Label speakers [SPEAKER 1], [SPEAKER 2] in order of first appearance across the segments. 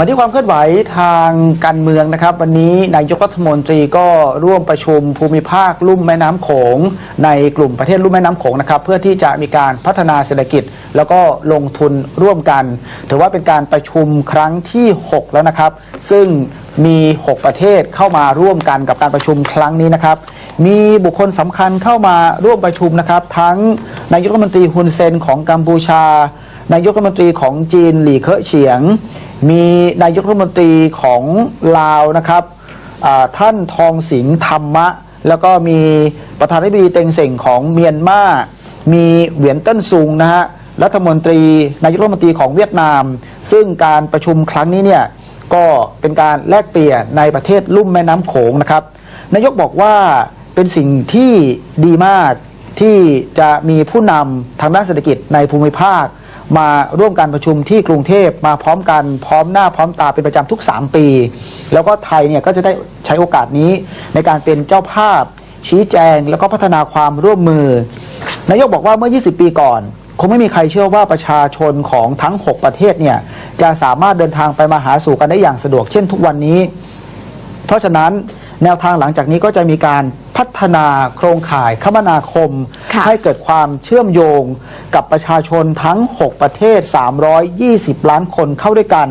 [SPEAKER 1] มาที่ความเคลื่อนไหวทางการเมืองนะครับ วันนี้นายกรัฐมนตรีก็ร่วมประชุมภูมิภาคลุ่มแม่น้ำโขง ในกลุ่มประเทศลุ่มแม่น้ำโขงนะครับ เพื่อที่จะมีการพัฒนาเศรษฐกิจ แล้วก็ลงทุนร่วมกัน ถือว่าเป็นการประชุมครั้งที่ 6 แล้วนะครับ ซึ่งมี 6 ประเทศเข้ามาร่วมกันกับการประชุมครั้งนี้นะครับ มีบุคคลสำคัญเข้ามาร่วมประชุมนะครับ ทั้งนายกรัฐมนตรีฮุนเซนของกัมพูชา นายกรัฐมนตรีของจีนหลี่เคอเฉียง มีนายกรัฐมนตรีของลาวนะครับท่านทองสิงห์ธรรมะ แล้วก็มีประธานาธิบดีเต็งเส่งของเมียนมา มีเหวียนเติ้นซุงนะฮะรัฐมนตรีนายกรัฐมนตรีของเวียดนาม ซึ่งการประชุมครั้งนี้เนี่ยก็เป็นการแลกเปลี่ยนในประเทศลุ่มแม่น้ำโขงนะครับ นายกบอกว่าเป็นสิ่งที่ดีมากที่จะมีผู้นำทางด้านเศรษฐกิจในภูมิภาค มาร่วมการประชุมที่กรุงเทพมาพร้อมกันพร้อมหน้าพร้อมตาเป็นประจำทุก 3 ปี แล้วก็ไทยเนี่ยก็จะได้ใช้โอกาสนี้ในการเป็นเจ้าภาพ ชี้แจงแล้วก็พัฒนาความร่วมมือนายกบอกว่าเมื่อ 20 ปีก่อนคงไม่มีใครเชื่อว่าประชาชนของทั้ง 6 ประเทศเนี่ยจะสามารถเดินทางไปมาหาสู่กันได้อย่างสะดวกเช่นทุกวันนี้ เพราะฉะนั้นแนวทางหลังจากนี้ก็จะมีการพัฒนาโครงข่ายคมนาคม ให้เกิดความเชื่อมโยงกับประชาชนทั้ง 6 ประเทศ 320 ล้านคนเข้าด้วยกัน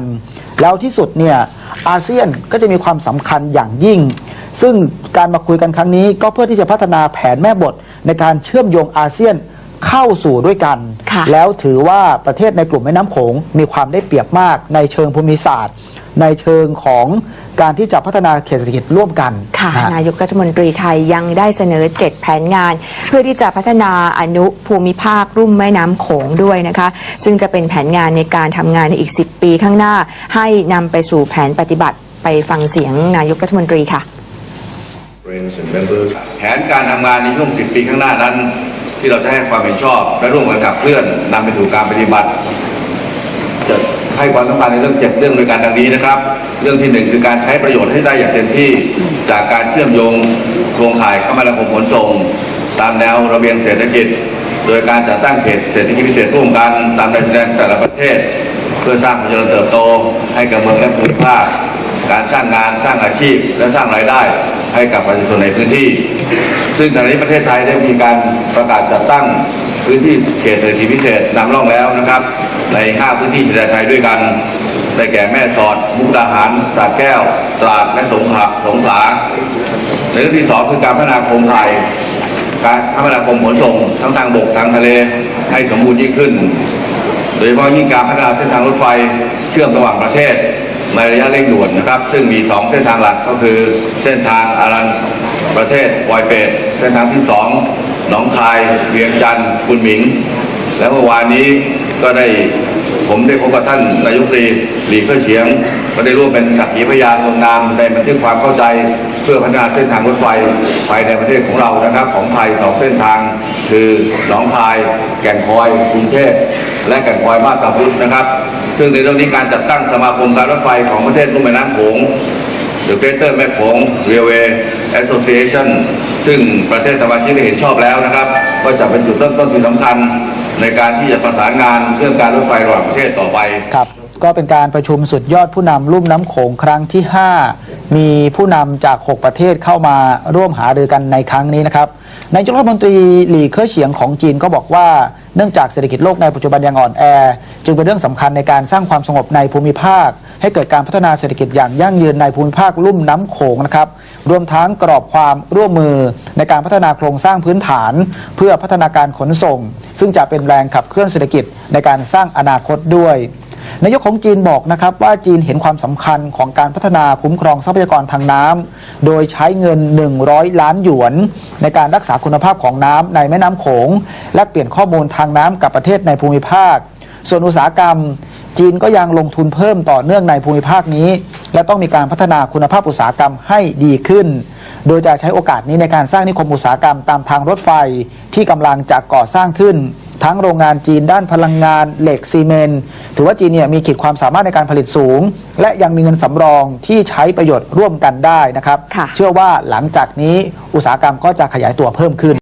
[SPEAKER 1] แล้วที่สุดเนี่ยอาเซียนก็จะมีความสำคัญอย่างยิ่ง ซึ่งการมาคุยกันครั้งนี้ก็เพื่อที่จะพัฒนาแผนแม่บทในการเชื่อมโยงอาเซียนเข้าสู่ด้วยกัน
[SPEAKER 2] ค่ะ
[SPEAKER 1] แล้วถือว่าประเทศในกลุ่มแม่น้ำโขงมีความได้เปรียบมากในเชิงภูมิศาสตร์ ในเชิงของการที่จะพัฒนาเขตเศรษฐกิจร่วมกัน
[SPEAKER 2] ค่ะ
[SPEAKER 1] นะฮะ
[SPEAKER 2] นายกรัฐมนตรีไทยยังได้เสนอ 7 แผนงาน เพื่อที่จะพัฒนาอนุภูมิภาครุ่มแม่น้ำโขงด้วยนะคะ ซึ่งจะเป็นแผนงานในการทำงานในอีก 10 ปีข้างหน้า ให้นำไปสู่แผนปฏิบัติไปฟังเสียงนายกรัฐมนตรีค่ะ
[SPEAKER 3] Friends and members แผนการทำงานในช่วง 10 ปีข้างหน้านั้น ที่เราจะให้ความเห็นชอบและร่วมกันขับเคลื่อนนำไปสู่การปฏิบัติ จะ ให้ความสำคัญในเรื่องเจ็ดเรื่องด้วยกันดังนี้นะครับ เรื่องที่หนึ่งคือการใช้ประโยชน์ให้ได้อย่างเต็มที่จากการเชื่อมโยงโครงข่ายคมนาคมขนส่ง ตามแนวระเบียงเศรษฐกิจ โดยการจัดตั้งเขตเศรษฐกิจพิเศษร่วมกันตามแนวชายแดนแต่ละประเทศ เพื่อสร้างความเจริญเติบโต ให้กับเมืองและภูมิภาคการสร้างงานสร้างอาชีพและสร้างรายได้ให้กับประชาชนในพื้นที่ ซึ่งขณะนี้ประเทศไทยได้มีการประกาศจัดตั้ง พื้นที่เขตเศรษฐกิจพิเศษนำร่องแล้วนะครับ ใน 5 พื้นที่ชายแดนไทยด้วยกัน ได้แก่แม่สอด มุกดาหารสระแก้ว ตราดและสงขลาสงขลาในเรื่องที่สองคือการพัฒนาโครงข่ายการคมนาคมขนส่งทั้งทางบกทางทะเลให้สมบูรณ์ยิ่งขึ้น โดยเฉพาะยิ่งการพัฒนาเส้นทางรถไฟเชื่อมระหว่างประเทศในระยะเร่งด่วนนะครับ ซึ่งมี 2 เส้นทางหลักก็คือเส้นทางอารันประเทศปอยเป็ดเส้นทางที่ 2 หนองคายเวียงจันทร์คุนหมิง และเมื่อวานนี้ก็ได้ผมได้พบกับท่านนายกรีหลีเค่อเฉียง ก็ได้ร่วมเป็นสักขีพยานลงนามในบันทึกความเข้าใจ เพื่อพัฒนาเส้นทางรถไฟภายในประเทศของเรานะครับ ของไทยสองเส้นทาง คือหนองคาย แก่งคอยกรุงเทพและแก่งคอยมาตาพุธนะครับ ซึ่งในเรื่องนี้การจัดตั้งสมาคมการรถไฟของประเทศลุ่มแม่น้ำโขง The Greater แม่โขง Railway Association ซึ่งประเทศสมาชิกได้เห็นชอบแล้วนะครับ ก็จะเป็นจุดเริ่มต้นที่สำคัญในการที่จะประสานงานเรื่องการรถไฟระหว่างประเทศต่อไป
[SPEAKER 1] ครับก็เป็นการประชุมสุดยอดผู้นำลุ่มน้ำโขงครั้งที่ 5 มีผู้นำจาก 6 ประเทศเข้ามาร่วมหารือกันในครั้งนี้นะครับนายกรัฐมนตรีหลี่เค่อเฉียงของจีนก็บอกว่า เนื่องจากเศรษฐกิจโลกในปัจจุบันยังอ่อนแอ จึงเป็นเรื่องสำคัญในการสร้างความสงบในภูมิภาค ให้เกิดการพัฒนาเศรษฐกิจอย่างยั่งยืนในภูมิภาคลุ่มน้ำโขงนะครับรวมทั้งกรอบความร่วมมือในการพัฒนาโครงสร้างพื้นฐาน เพื่อพัฒนาการขนส่ง ซึ่งจะเป็นแรงขับเคลื่อนเศรษฐกิจในการสร้างอนาคตด้วยนายกของจีนบอกนะครับว่าจีนเห็นความสำคัญของการพัฒนาคุ้มครองทรัพยากรทางน้ำโดยใช้เงิน 100 ล้านหยวน ในการรักษาคุณภาพของน้ำในแม่น้ำโขง และเปลี่ยนข้อมูลทางน้ำกับประเทศในภูมิภาค ส่วนอุตสาหกรรม จีนก็ยังลงทุนเพิ่มต่อเนื่องในภูมิภาคนี้ และต้องมีการพัฒนาคุณภาพอุตสาหกรรมให้ดีขึ้น โดยจะใช้โอกาสนี้ในการสร้างนิคมอุตสาหกรรมตามทางรถไฟที่กำลังจะก่อสร้างขึ้น ทั้งโรงงานจีนด้านพลังงานเหล็กซีเมนต์ถือว่าจีนเนี่ยมีขีดความสามารถในการผลิตสูง และยังมีเงินสำรองที่ใช้ประโยชน์ร่วมกันได้นะครับ
[SPEAKER 2] ค่ะ
[SPEAKER 1] เชื่อว่าหลังจากนี้อุตสาหกรรมก็จะขยายตัวเพิ่มขึ้น